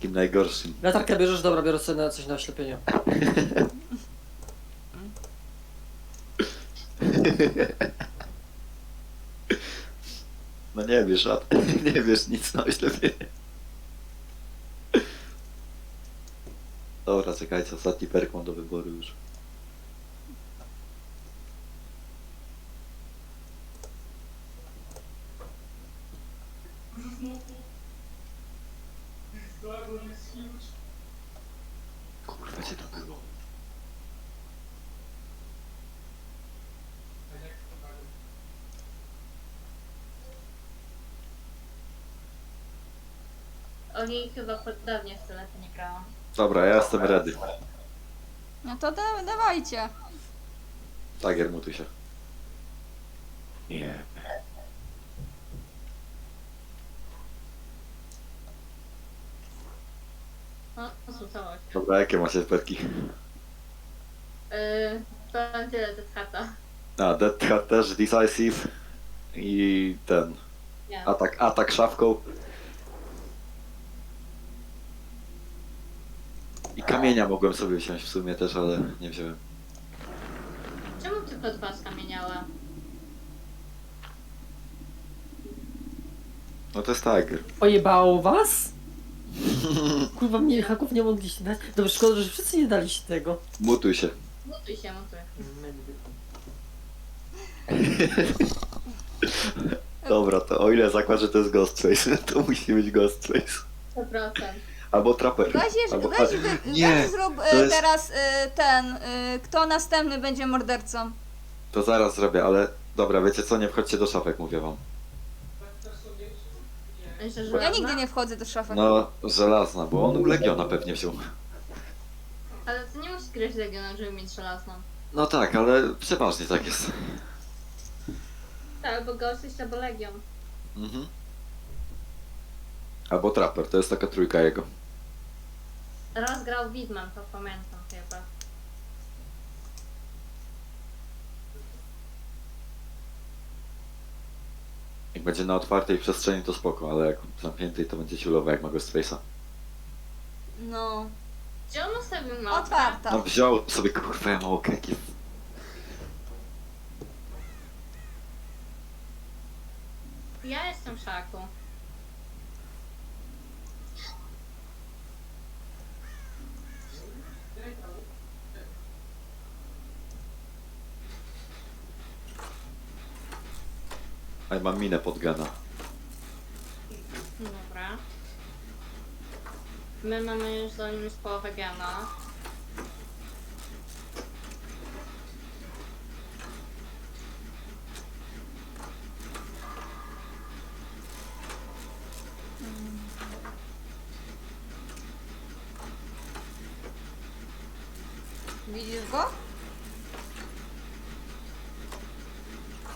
takim najgorszym. Latarkę bierzesz? Dobra, biorę sobie na coś na oślepienie. No nie wiesz, a nie wiesz nic na oślepienie. Dobra, czekajcie, ostatni perk mam do wyboru już. Kurwa, gdzie to było? O niej chyba podobnie w tyle to nie grałam. Dobra, ja jestem ready. No to da dawajcie. Tagier, mutuj się. Nie. No, posłuchałaś. Dobra, jakie macie perki? Yy, to tyle, to chata. A, Dead Hat też, Decisive i ten, Nie. atak, atak szafką. I kamienia mogłem sobie wziąć w sumie też, ale nie wziąłem. Czemu tylko dwa skamieniała? No to jest Tiger. Ojebało was? Kurwa, mnie haków nie mogliście dać. Dobrze, szkoda, że wszyscy nie daliście tego. Mutuj się. Mutuj się, mutuj. Dobra, to o ile zakład, że to jest Ghostface, to musi być Ghostface. 100%. Albo Trapper. Weź, jeszcze, Albo weź, wy, Nie, weź zrób to e, jest- teraz e, ten, e, kto następny będzie mordercą. To zaraz zrobię, ale dobra, wiecie co, nie wchodźcie do szafek, mówię wam. Myślę, że Ja ładna. nigdy nie wchodzę do szafy. No, żelazna, bo on u Legiona pewnie wziął. Ale ty nie musisz grać Legionem, żeby mieć żelazną. No tak, ale przeważnie tak jest. Tak, albo Ghost albo Legion. Mhm. Albo Trapper, to jest taka trójka jego. Raz grał Widman, to pamiętam chyba. Jak będzie na otwartej przestrzeni to spoko, ale jak zamkniętej to będzie ciulowe jak ma Ghostface'a. No, Gdzie on ustawił mapę? otwarta. No wziął sobie kurwa, ja mało keki. Ja jestem w szaku. A ja mam minę pod gena. Dobra. My mamy już za nim z połowę gena. Widzisz go?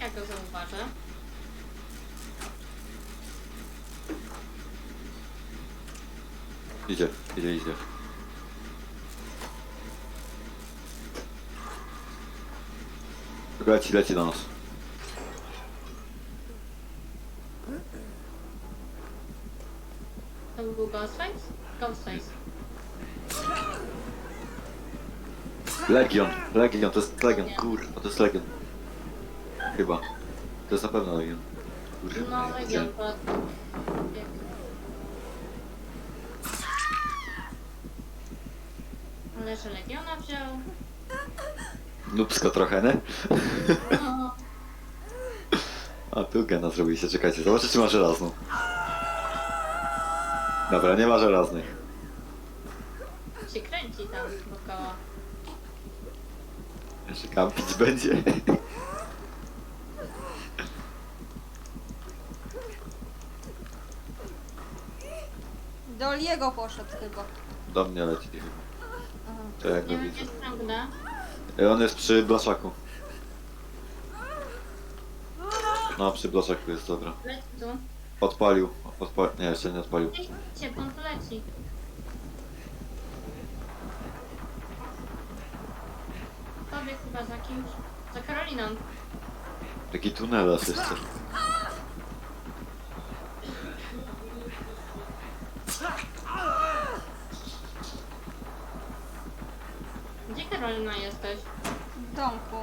Jak go zauważę? Idzie, idzie, idzie. Leci, leci do nas. To był Ghostface? Ghostface. Legion, Legion, to jest Legion, kurwa, to jest Legion. Chyba. To jest na pewno Legion. Kurwa, No, Legion. Ale że Legiona wziął? Nubsko trochę, nie? No, A tu gena zrobiliście, czekajcie, zobaczcie czy ma żelazną. Dobra, nie ma żelaznych. się kręci tam dookoła. Jeszcze kampić będzie. Do Liego poszedł chyba. Do mnie leci chyba. To jak Nie go wiem, widzę. gdzie ściągnę. E, On jest przy blaszaku. No, przy blaszaku jest, dobra. Leci tu. Odpalił. Odpalił. Nie, jeszcze nie odpalił. Ciepło, on tu leci. Tobie chyba za kimś. Za Karoliną. Taki tunelas jeszcze. Karolina jesteś? W domku.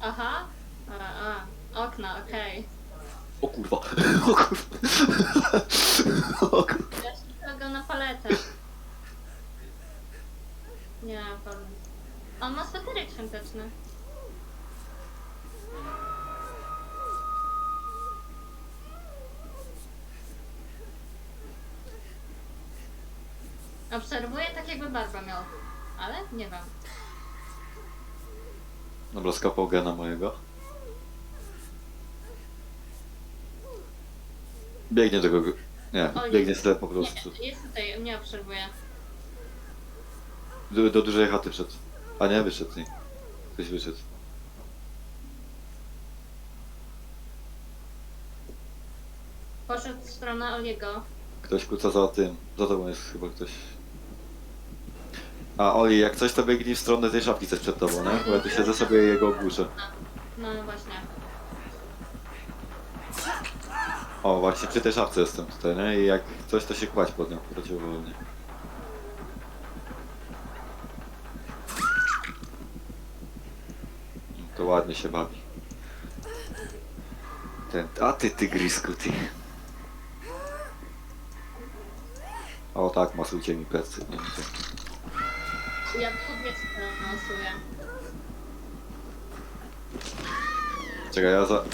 Aha. A, a. Okna, okej. O kurwa. O kurwa. O kurwa się go na paletę. Nie, powiem. On ma sweterek świąteczny. Obserwuję tak jakby barba miał. Ale nie wiem. Dobra, skapał gena mojego. Biegnie do kogo. Nie, biegnie jest. po prostu. Nie, jest tutaj, mnie obserwuje. Do, do dużej chaty wszedł. A nie, wyszedł nie. Ktoś wyszedł. Poszedł w stronę Oliego. Ktoś kuca za tym. Za tobą jest chyba ktoś. A Oli, jak coś to biegnij w stronę tej szafki coś przed tobą, nie? Bo ja tu siedzę sobie i jego ogłuszę. No właśnie. O, właśnie przy tej szafce jestem tutaj, nie? I jak coś to się kładź pod nią, przeciwwolnie. To ładnie się bawi. Ten, a ty tygrysku, ty. O tak, masujcie mi plecy. Nie, nie, Ja kobietę nosuję. Czekaj, ja za...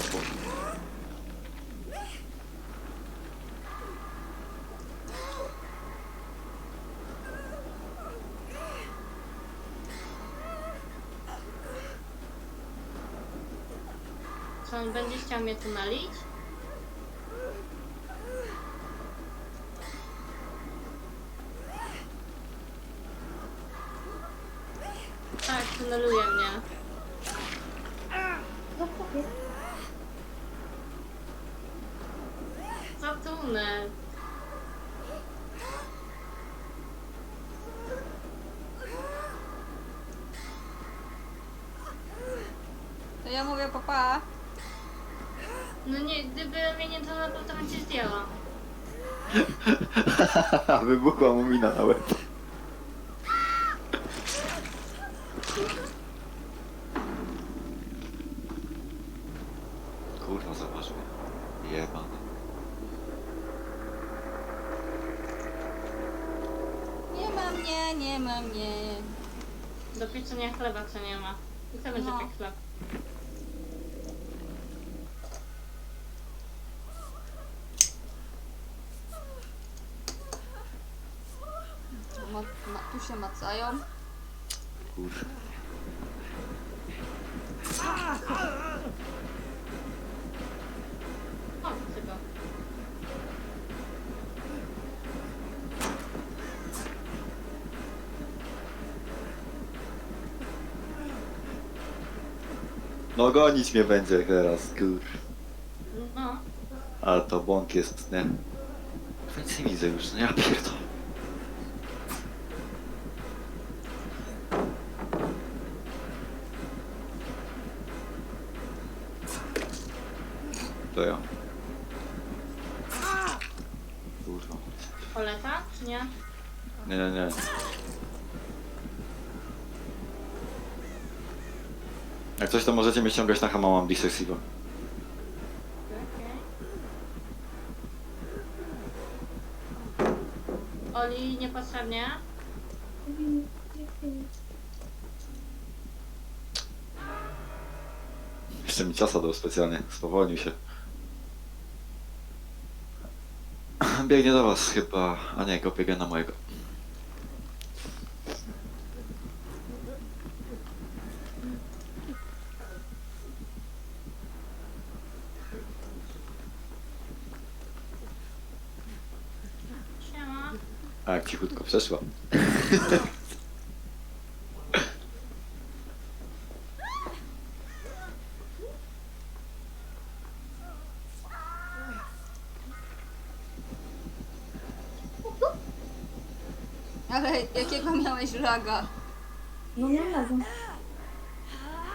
Czy on będzie chciał mnie tu nalić? Tak, tuneluje mnie. Co tunel? To ja mówię papa. No nie, gdyby mnie to bym cię zdjęła. Wybuchła mu mina na łeb. Kurwa, zobacz mnie. Jebany. Nie ma mnie, nie ma mnie. Do pieczenia chleba co nie ma. I kto będzie No. piekł chleb? Ma, ma, macają. Kurwa. O, tego. No gonić mnie będzie teraz, kur. No. Ale to bąk jest, nie? Nic nie widzę już, no ja pierdolę. Poleta, czy nie? Nie, nie, nie. Jak coś to możecie mnie ściągać na hama, mam biseksivo. Okej. Oli, niepotrzebnie. Jeszcze mi ciasa dał specjalnie, spowolnił się. Biegnie do was chyba, a nie, kopie gena mojego. Siema. A cichutko przeszła. Ale jakiego miałeś laga? No nie razem.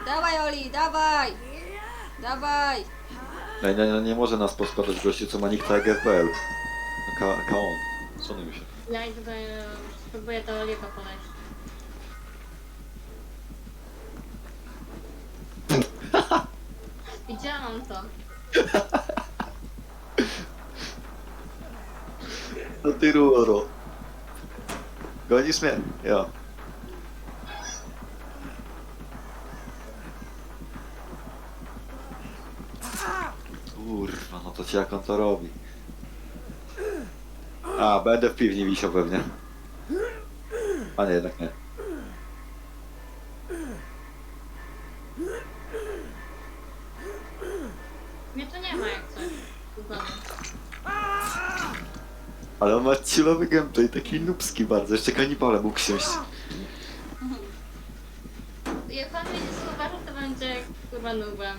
Dawaj Oli, dawaj! Dawaj! Nie, nie, nie, nie może nas poskładać gościu, co ma nick tag FPL. No, ka, kaon. Szanuj się. Ja e, spróbuję do Oliego podejść. Widziałam to. No ty ruro. Gonisz mnie? Ja. Kurwa, no to ci jak on to robi. A, będę w piwni wisiał pewnie. A jednak nie. Mnie tu nie ma jak. Znowu. Ale on ma chillowy gameplay, taki nubski bardzo. Jeszcze kanibale mógł siąść. Jak mnie nie zauważył, to będzie kurwa nubem.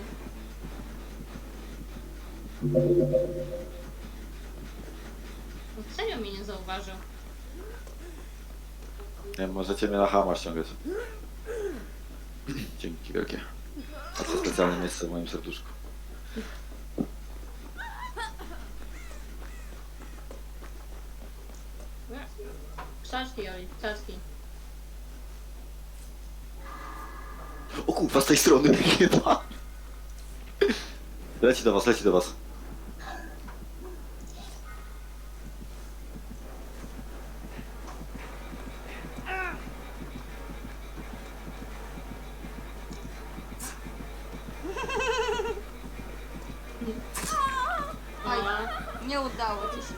No serio mnie nie zauważył. Nie możecie mnie na hama ściągać. Dzięki wielkie. A to specjalne miejsce w moim serduszku. Krzaczki, Oli, krzaczki. O kurwa, z tej strony chyba. Leci do was, leci do was. Oj, nie udało ci się.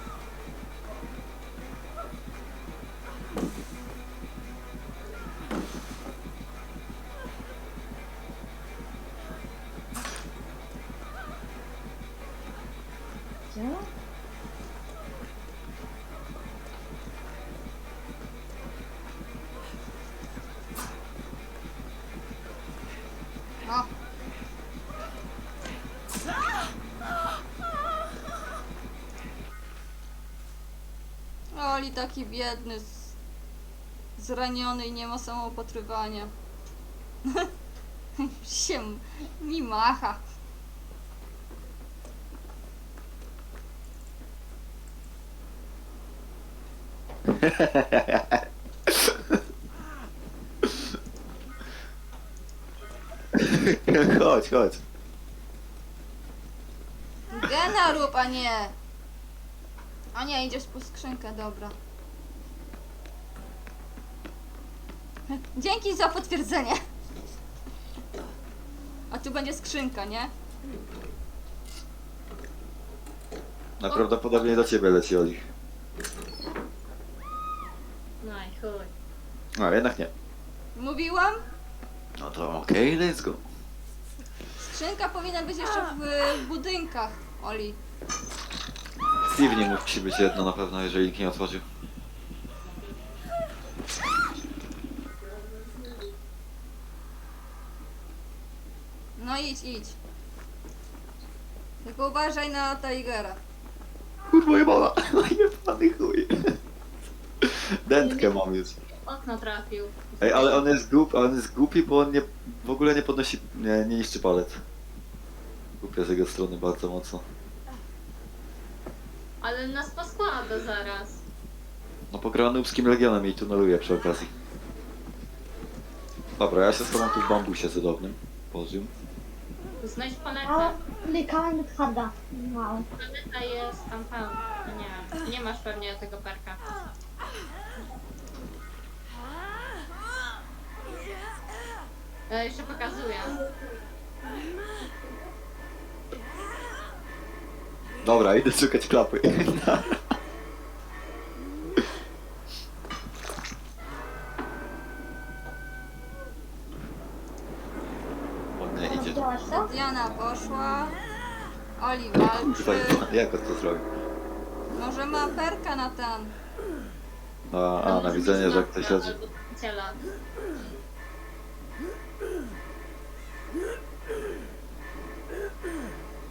Oli taki biedny, z... zraniony i nie ma samoopatrywania. się mi macha. chodź, chodź. Gena rób, a nie. A nie, idziesz po skrzynkę, dobra. Dzięki za potwierdzenie. A tu będzie skrzynka, nie? Najprawdopodobniej do ciebie leci Oli. no i chuj. A, jednak nie. Mówiłam? No to okej, let's go. Skrzynka powinna być jeszcze w, w budynkach, Oli. W piwni musi być jedno na pewno, jeżeli nikt nie otworzył. No idź, idź. Tylko uważaj na Tigera. Kurwa jebana, jebany chuj. Dętkę mam już. Okno trafił. Ej, ale on jest głupi, on jest głupi, bo on nie, w ogóle nie podnosi, nie, nie niszczy palet. Głupia z jego strony bardzo mocno. Ale nas poskłada zaraz. No pograła nubskim legionem i tuneluje przy okazji. Dobra, ja się schowam tu w bambusie cudownym. Bożym. Znajdź A, paletę. klikałem do harda. Wow. Paleta jest tam tam. Nie, nie masz pewnie tego perka. Ja jeszcze pokazuję. Dobra, idę szukać klapy. Ładnie idzie. Diana poszła. Oli walczy. jak on to zrobił? Może ma perka na ten. A, a na widzenie, że ktoś leży. Albo Ciela.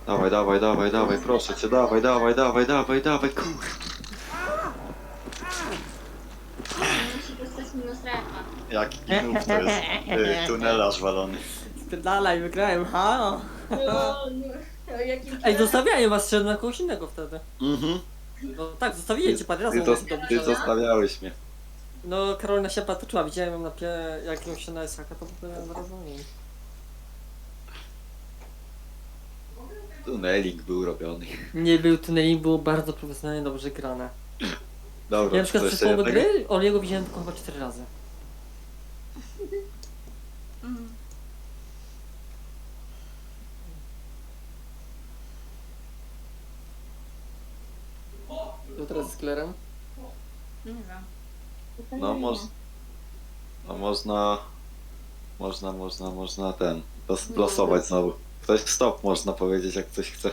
Dawaj, dawaj, dawaj, dawaj, proszę cię, dawaj, dawaj, dawaj, dawaj, dawaj, kur... inna strefa. Jaki gnów to jest y, tunelarz walony. Dalej, wygrałem, ha! No, no, jakim Ej, zostawiają was jeszcze na kogoś innego wtedy. Mhm. No tak, zostawiłem cię parę razy. Ty, to, ty zostawiałeś mnie. No, Karolina się patrzyła, widziałem ją na pie... jak ją się na Esaka, to byłem wrażony. Tunelik był robiony. Nie był tunneling, było bardzo profesjonalnie, dobrze grane. Dobra, Ja na przykład coś przez połowę jednego? gry Oliego widziałem tylko chyba 4 razy. Mm. To teraz z Klerem. Nie wiem. No, moż- No można... Można, można, można ten... Los, losować znowu. Ktoś stop można powiedzieć jak ktoś chce.